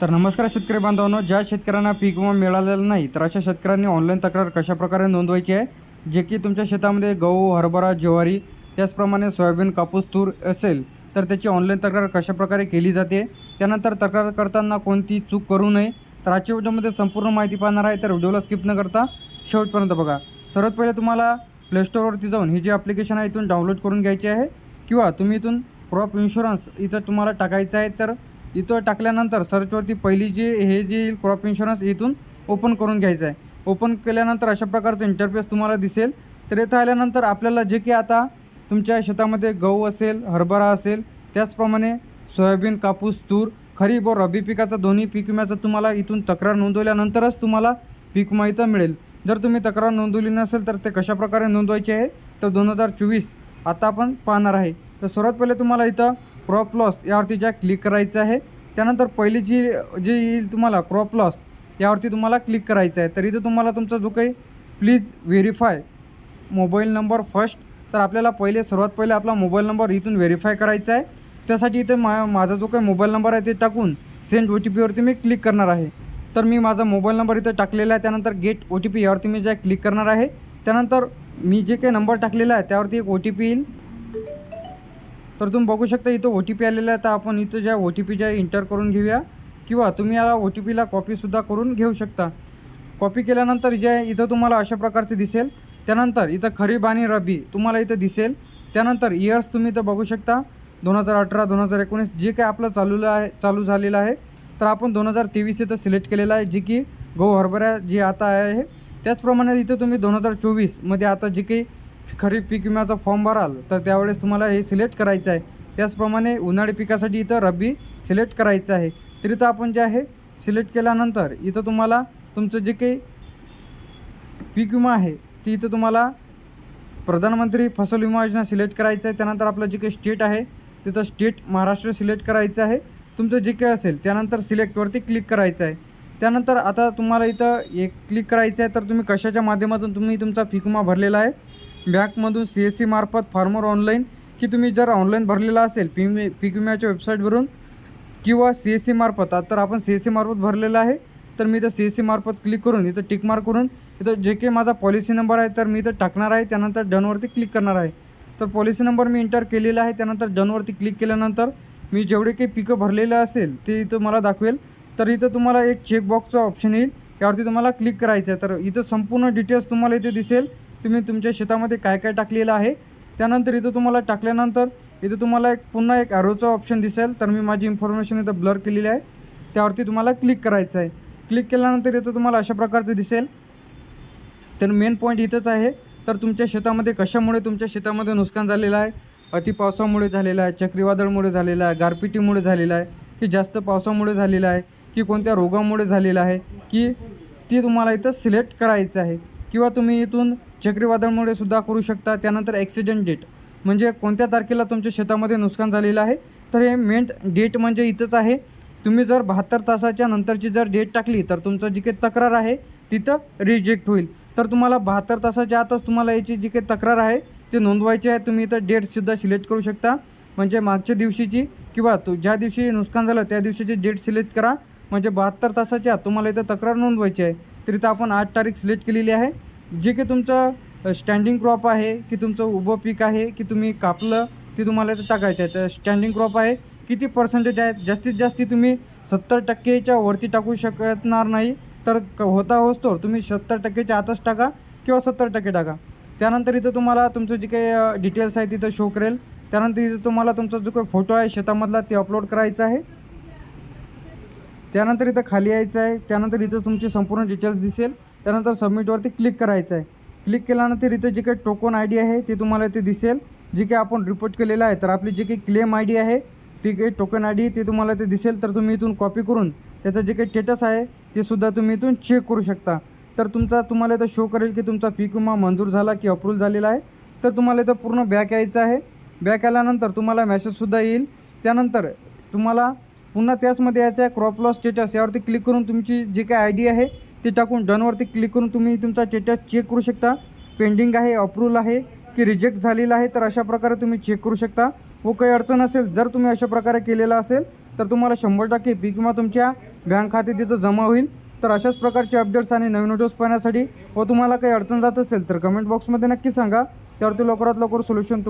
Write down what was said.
तर नमस्कार शेतकरी बांधवांनो ज्या शेतकऱ्यांना पीक विमा मिळालेला नाही तर अशा शेतकऱ्यांनी ऑनलाईन तक्रार कशाप्रकारे नोंदवायची आहे जे की तुमच्या शेतामध्ये गहू हरभरा ज्वारी त्याचप्रमाणे सोयाबीन कापूस तूर असेल तर त्याची ऑनलाईन तक्रार कशाप्रकारे केली जाते? त्यानंतर तक्रार करताना कोणती चूक करू नये? तर आजच्या व्हिडिओमध्ये संपूर्ण माहिती पाहणार आहे तर व्हिडिओला स्किप न करता शेवटपर्यंत बघा. सर्वात पहिले तुम्हाला प्लेस्टोरवरती जाऊन ही जी ॲप्लिकेशन आहे इथून डाउनलोड करून घ्यायची आहे किंवा तुम्ही इथून क्रॉप इन्शुरन्स इथं तुम्हाला टाकायचं आहे तर इथं टाकल्यानंतर सर्चवरती पहिली जी हे जे येईल क्रॉप इन्शुरन्स इथून ओपन करून घ्यायचं आहे ओपन केल्यानंतर अशा प्रकारचं इंटरफेस तुम्हाला दिसेल. तर इथं आल्यानंतर आपल्याला जे की आता तुमच्या शेतामध्ये गहू असेल हरभरा असेल त्याचप्रमाणे सोयाबीन कापूस तूर खरीप व रब्बी पिकाचा दोन्ही पीक विम्याचा तुम्हाला इथून तक्रार नोंदवल्यानंतरच तुम्हाला पीक माहिती मिळेल. जर तुम्ही तक्रार नोंदवली नसेल तर ते कशाप्रकारे नोंदवायचे आहे तर दोन हजार चोवीस आता आपण पाहणार आहे. तर सर्वात पहिले तुम्हाला इथं क्रॉप लॉस यावरती ज्या क्लिक करायचं आहे त्यानंतर पहिली जी जे येईल तुम्हाला क्रॉप लॉस यावरती तुम्हाला क्लिक करायचं आहे. तर इथं तुम्हाला तुमचा जो काही please verify mobile number first तर आपल्याला पहिले सर्वात पहिले आपला मोबाईल नंबर इथून व्हेरीफाय करायचा आहे. त्यासाठी इथे मा माझा जो काही मोबाईल नंबर आहे ते टाकून सेंड ओ टी पीवरती मी क्लिक करणार आहे. तर मी माझा मोबाईल नंबर इथं टाकलेला आहे. त्यानंतर गेट ओ टी पी यावरती मी ज्या क्लिक करणार आहे त्यानंतर मी जे काही नंबर टाकलेला आहे त्यावरती एक ओ टी पी येईल. तर तुम्ही बघू शकता इथं ओ टी पी आलेला आहे. तर आपण इथं ज्या ओ टी पी ज्या इंटर करून घेऊया किंवा तुम्ही याला ओ टी पीला कॉपीसुद्धा करून घेऊ शकता. कॉपी केल्यानंतर जे इथं तुम्हाला अशा प्रकारचे दिसेल. त्यानंतर इथं खरीप आणि रबी तुम्हाला इथं दिसेल. त्यानंतर इयर्स तुम्ही इथं बघू शकता दोन हजार अठरा दोन हजार एकोणीस जे काय आपलं चालू आहे चालू झालेलं आहे. तर आपण दोन हजार तेवीस इथं सिलेक्ट केलेलं आहे जे की गहू हरभरा जे आता आहे त्याचप्रमाणे इथं तुम्ही दोन हजार चोवीसमध्ये आता जे काही खरीप पीक विम्याचा फॉर्म भराल तर त्यावेळेस तुम्हाला हे सिलेक्ट करायचं आहे. त्याचप्रमाणे उन्हाळी पिकासाठी इथं रब्बी सिलेक्ट करायचं आहे. तर इथं आपण जे आहे सिलेक्ट केल्यानंतर इथं तुम्हाला तुमचं जे काही पीक विमा आहे ती इथं तुम्हाला प्रधानमंत्री फसल विमा योजना सिलेक्ट करायचं आहे. त्यानंतर आपलं जे काही स्टेट आहे तिथं स्टेट महाराष्ट्र सिलेक्ट करायचं आहे. तुमचं जे काही असेल त्यानंतर सिलेक्टवरती क्लिक करायचं आहे. त्यानंतर आता तुम्हाला इथं एक क्लिक करायचं आहे तर तुम्ही कशाच्या माध्यमातून तुम्ही तुमचा पीक विमा भरलेला आहे? बँकमधून सी एस सी मार्फत फार्मर ऑनलाईन की तुम्ही जर ऑनलाईन भरलेला असेल पी विमे पीक विम्याच्या वेबसाईटवरून किंवा सी एस सी मार्फत आता तर आपण सी एस सी मार्फत भरलेलं आहे तर मी इथं सी एस सी मार्फत क्लिक करून इथं टिक मार्क करून इथं जे काही माझा पॉलिसी नंबर आहे तर मी इथं टाकणार आहे त्यानंतर डनवरती क्लिक करणार आहे. तर पॉलिसी नंबर मी इंटर केलेला आहे त्यानंतर डनवरती क्लिक केल्यानंतर मी जेवढे काही पिकं भरलेलं असेल ते इथं मला दाखवेल. तर इथं तुम्हाला एक चेकबॉक्सचा ऑप्शन येईल यावरती तुम्हाला क्लिक करायचं आहे. तर इथं संपूर्ण डिटेल्स तुम्हाला इथे दिसेल. तुम्ही तुमच्या शेतामध्ये काय काय टाकलेलं आहे त्यानंतर इथं तुम्हाला टाकल्यानंतर इथं तुम्हाला एक पुन्हा एक ॲरोचा ऑप्शन दिसेल. तर मी माझी इन्फॉर्मेशन इथं ब्लर केलेली आहे. त्यावरती तुम्हाला क्लिक करायचं आहे. क्लिक केल्यानंतर इथं तुम्हाला अशा प्रकारचं दिसेल. तर मेन पॉईंट इथंच आहे. तर तुमच्या शेतामध्ये कशामुळे तुमच्या शेतामध्ये नुकसान झालेलं आहे? अति पावसामुळे झालेलं आहे चक्रीवादळमुळे झालेलं आहे गारपिटीमुळे झालेलं आहे की जास्त पावसामुळे झालेलं आहे की कोणत्या रोगामुळे झालेलं आहे की ती तुम्हाला इथं सिलेक्ट करायचं आहे. किंवा तुम्ही इथून चक्रीवादळामुळे सुद्धा करू शकता. त्यानंतर ॲक्सिडेंट डेट म्हणजे कोणत्या तारखेला तुमच्या शेतामध्ये नुकसान झालेलं आहे? तर हे मेन डेट म्हणजे इथंच आहे. तुम्ही जर बहात्तर तासाच्या नंतरची जर डेट टाकली तर तुमचं जी काही तक्रार आहे तिथं रिजेक्ट होईल. तर तुम्हाला बहात्तर तासाच्या आतच तुम्हाला याची जी काही तक्रार आहे ते नोंदवायची आहे. तुम्ही इथं डेटसुद्धा सिलेक्ट करू शकता. म्हणजे मागच्या दिवशीची किंवा तू ज्या दिवशी नुकसान झालं त्या दिवशीची डेट सिलेक्ट करा. म्हणजे बहात्तर तासाच्या आत तुम्हाला इथं तक्रार नोंदवायची आहे. तर इथं आपण आठ तारीख सिलेक्ट केलेली आहे. जे काही तुमचं स्टँडिंग क्रॉप आहे की तुमचं उभं पीक आहे की तुम्ही कापलं ते तुम्हाला इथं टाकायचं आहे. तर स्टँडिंग क्रॉप आहे. किती पर्सेंटेज आहे? जास्तीत जास्त तुम्ही सत्तर टक्केच्या वरती टाकू शकणार नाही. तर क होता होतो तुम्ही सत्तर टक्केच्या आतच टाका किंवा सत्तर टक्के टाका. त्यानंतर इथं तुम्हाला तुमचं जे काही डिटेल्स आहे तिथं शो करेल. त्यानंतर इथं तुम्हाला तुमचा जो काही फोटो आहे शेतामधला ते अपलोड करायचा आहे. त्यानंतर इथं खाली यायचं आहे. त्यानंतर इथं तुमचे संपूर्ण डिटेल्स दिसेल. त्यानंतर सबमिटवरती क्लिक करायचं आहे. क्लिक केल्यानंतर इथं जे काही टोकन आय डी आहे ते तुम्हाला इथे दिसेल. जे काही आपण रिपोर्ट केलेलं आहे तर आपली जे काही क्लेम आय डी आहे ती काही टोकन आय डी ते तुम्हाला ते दिसेल. तर तुम्ही इथून कॉपी करून त्याचं जे काही स्टेटस आहे ते सुद्धा तुम्ही इथून चेक करू शकता. तर तुमचा तुम्हाला इथं शो करेल की तुमचा पीक विमा मंजूर झाला की अप्रूव्ह झालेला आहे. तर तुम्हाला इथं पूर्ण बॅक यायचं आहे. बॅक आल्यानंतर तुम्हाला मॅसेजसुद्धा येईल. त्यानंतर तुम्हाला पुन्हा त्याचमध्ये यायचं आहे क्रॉप लॉस स्टेटस यावरती क्लिक करून तुमची जी काय आय डी आहे ते टाकून डनवरती क्लिक करून तुम्ही तुमचा स्टेटस चेक करू शकता. पेंडिंग आहे अप्रूव्हल आहे की रिजेक्ट झालेलं आहे तर अशा प्रकारे तुम्ही चेक करू शकता. व काही अडचण असेल जर तुम्ही अशा प्रकारे केलेला असेल तर तुम्हाला शंभर टक्के पीक विमा तुमच्या बँक खाते तिथं जमा होईल. तर अशाच प्रकारचे अपडेट्स आणि नवीन व्हिडिओज पाहण्यासाठी व तुम्हाला काही अडचण जात असेल तर कमेंट बॉक्समध्ये नक्की सांगा. त्यावरती लवकरात लवकर सोल्युशन तुम